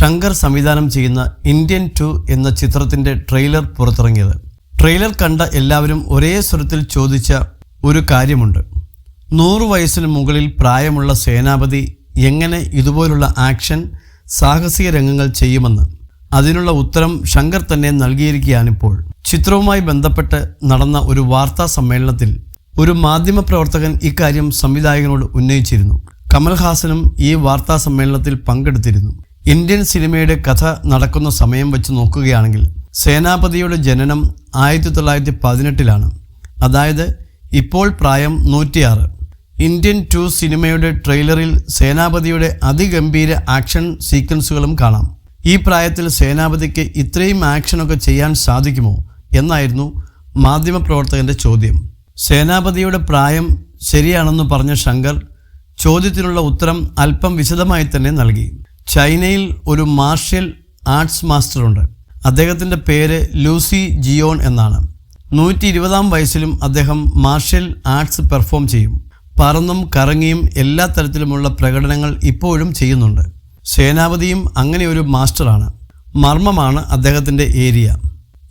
ശങ്കർ സംവിധാനം ചെയ്യുന്ന Indian two എന്ന ചിത്രത്തിന്റെ ട്രെയിലർ പുറത്തിറങ്ങിയത്. ട്രെയിലർ കണ്ട എല്ലാവരും ഒരേ സ്വരത്തിൽ ചോദിച്ച ഒരു കാര്യമുണ്ട്. നൂറു വയസ്സിന് മുകളിൽ പ്രായമുള്ള സേനാപതി എങ്ങനെ ഇതുപോലുള്ള ആക്ഷൻ സാഹസിക രംഗങ്ങൾ ചെയ്യുമെന്ന്. അതിനുള്ള ഉത്തരം ശങ്കർ തന്നെ നൽകിയിരിക്കുകയാണിപ്പോൾ. ചിത്രവുമായി ബന്ധപ്പെട്ട് നടന്ന ഒരു വാർത്താ സമ്മേളനത്തിൽ ഒരു മാധ്യമപ്രവർത്തകൻ ഇക്കാര്യം സംവിധായകനോട് ഉന്നയിച്ചിരുന്നു. കമൽഹാസനും ഈ വാർത്താ സമ്മേളനത്തിൽ പങ്കെടുത്തിരുന്നു. ഇന്ത്യൻ സിനിമയുടെ കഥ നടക്കുന്ന സമയം വെച്ച് നോക്കുകയാണെങ്കിൽ സേനാപതിയുടെ ജനനം ആയിരത്തി തൊള്ളായിരത്തി പതിനെട്ടിലാണ് അതായത് ഇപ്പോൾ പ്രായം നൂറ്റിയാറ്. ഇന്ത്യൻ ടു സിനിമയുടെ ട്രെയിലറിൽ സേനാപതിയുടെ അതിഗംഭീര ആക്ഷൻ സീക്വൻസുകളും കാണാം. ഈ പ്രായത്തിൽ സേനാപതിക്ക് ഇത്രയും ആക്ഷനൊക്കെ ചെയ്യാൻ സാധിക്കുമോ എന്നായിരുന്നു മാധ്യമപ്രവർത്തകന്റെ ചോദ്യം. സേനാപതിയുടെ പ്രായം ശരിയാണെന്ന് പറഞ്ഞ ശങ്കർ ചോദ്യത്തിനുള്ള ഉത്തരം അല്പം വിശദമായി തന്നെ നൽകി. ചൈനയിൽ ഒരു മാർഷ്യൽ ആർട്സ് മാസ്റ്ററുണ്ട്. അദ്ദേഹത്തിന്റെ പേര് ലൂസി ജിയോൺ എന്നാണ്. നൂറ്റി ഇരുപതാം വയസ്സിലും അദ്ദേഹം മാർഷ്യൽ ആർട്സ് പെർഫോം ചെയ്യും. പറന്നും കറങ്ങിയും എല്ലാ തരത്തിലുമുള്ള പ്രകടനങ്ങൾ ഇപ്പോഴും ചെയ്യുന്നുണ്ട്. സേനാപതിയും അങ്ങനെ ഒരു മാസ്റ്ററാണ്. മർമ്മമാണ് അദ്ദേഹത്തിന്റെ ഏരിയ.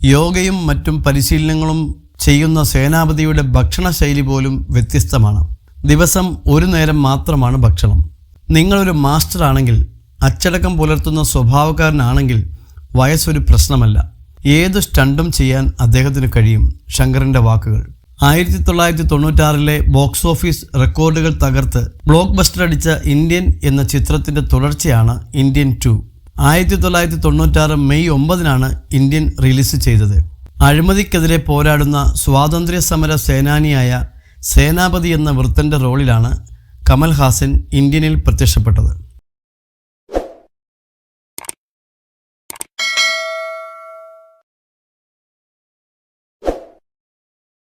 യോഗയും മറ്റും പരിശീലനങ്ങളും ചെയ്യുന്ന സേനാപതിയുടെ ഭക്ഷണശൈലി പോലും വ്യത്യസ്തമാണ്. ദിവസം ഒരു നേരം മാത്രമാണ് ഭക്ഷണം. നിങ്ങളൊരു മാസ്റ്റർ ആണെങ്കിൽ അച്ചടക്കം പുലർത്തുന്ന സ്വഭാവക്കാരനാണെങ്കിൽ വയസ്സൊരു പ്രശ്നമല്ല. ഏത് സ്റ്റണ്ടും ചെയ്യാൻ അദ്ദേഹത്തിന് കഴിയും ശങ്കറിന്റെ വാക്കുകൾ. ആയിരത്തി തൊള്ളായിരത്തി തൊണ്ണൂറ്റാറിലെ ബോക്സ് ഓഫീസ് റെക്കോർഡുകൾ തകർത്ത് ബ്ലോക്ക് ബസ്റ്റർ അടിച്ച ഇന്ത്യൻ എന്ന ചിത്രത്തിന്റെ തുടർച്ചയാണ് ഇന്ത്യൻ ടു. ആയിരത്തി തൊള്ളായിരത്തി തൊണ്ണൂറ്റാറ് മെയ് ഒമ്പതിനാണ് ഇന്ത്യൻ റിലീസ് ചെയ്തത്. അഴിമതിക്കെതിരെ പോരാടുന്ന സ്വാതന്ത്ര്യ സമര സേനാനിയായ സേനാപതി എന്ന വൃത്തന്റെ റോളിലാണ് കമൽഹാസൻ ഇന്ത്യനിൽ പ്രത്യക്ഷപ്പെട്ടത്.